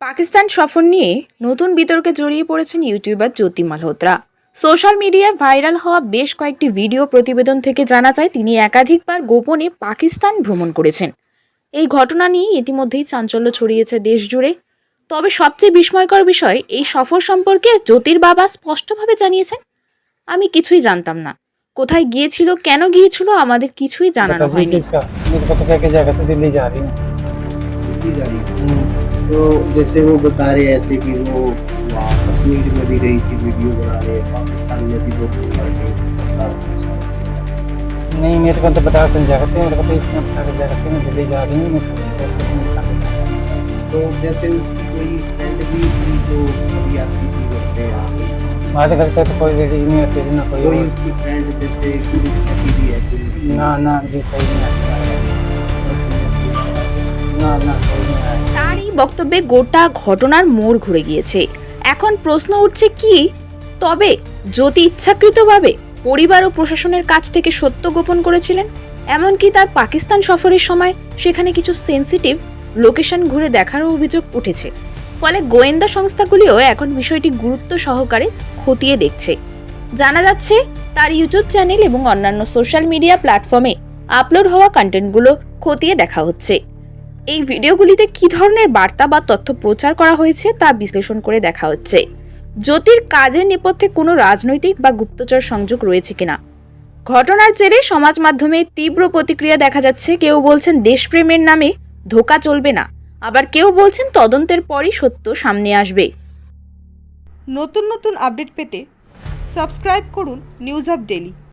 পাকিস্তান সফর নিয়ে নতুন বিতর্কে জড়িয়ে পড়েছেন ইউটিউবার জ্যোতি মালহোত্রা সোশ্যাল মিডিয়ায় ভাইরাল হওয়া বেশ কয়েকটি ভিডিও প্রতিবেদন থেকে জানা যায় তিনি একাধিকবার গোপনে পাকিস্তান ভ্রমণ করেছেন। এই ঘটনা নিয়ে ইতিমধ্যেই চাঞ্চল্য ছড়িয়েছে দেশ জুড়ে তবে সবচেয়ে বিস্ময়কর বিষয় এই সফর সম্পর্কে জ্যোতির বাবা স্পষ্টভাবে জানিয়েছেন আমি কিছুই জানতাম না। কোথায় গিয়েছিল কেন গিয়েছিল আমাদের কিছুই জানানো হয়নি। तो जैसे वो बता रहे ऐसे कि वो वहाँ कश्मीर में भी गई थी वीडियो बना रहे पाकिस्तान में भी लोग नहीं मेरे को तो बता कर जा सकते मेरे को तो इतना बता कर जा सकते मैं दिल्ली जा रही हूँ तो, तो जैसे कोई फ्रेंड भी थी जो अभी आपकी थी घर पे बात हाँ, तो करते तो कोई लेडीज़ नहीं आती थी ना कोई कोई उसकी फ्रेंड जैसे भी है ना ना जी कोई नहीं आती। ना ना এই বক্তব্যে গোটা ঘটনার মোড় ঘুরে গিয়েছে। এখন প্রশ্ন উঠছে কি? তবে জ্যোতি ইচ্ছাকৃতভাবে পরিবার ও প্রশাসনের কাছ থেকে সত্য গোপন করেছিলেন, এমনকি তার পাকিস্তান সফরের সময় সেখানে কিছু সেন্সিটিভ লোকেশন ঘুরে দেখারও অভিযোগ উঠেছে। ফলে গোয়েন্দা সংস্থাগুলিও এখন বিষয়টি গুরুত্ব সহকারে খতিয়ে দেখছে। জানা যাচ্ছে, তার ইউটিউব চ্যানেল এবং অন্যান্য সোশ্যাল মিডিয়া প্ল্যাটফর্মে আপলোড হওয়া কন্টেন্টগুলো খতিয়ে দেখা হচ্ছে। এই ভিডিওগুলিতে কী ধরনের বার্তা বা তথ্য প্রচার করা হয়েছে তা বিশ্লেষণ করে দেখা হচ্ছে। জ্যোতির কাজের নেপথ্যে কোনো রাজনৈতিক বা গুপ্তচর সংযোগ রয়েছে কিনা? ঘটনার জেরে সমাজ মাধ্যমে তীব্র প্রতিক্রিয়া দেখা যাচ্ছে। কেউ বলছেন দেশপ্রেমের নামে ধোকা চলবে না। আবার কেউ বলছেন তদন্তের পরই সত্য সামনে আসবে। নতুন নতুন আপডেট পেতে সাবস্ক্রাইব করুন নিউজ আপ ডেলি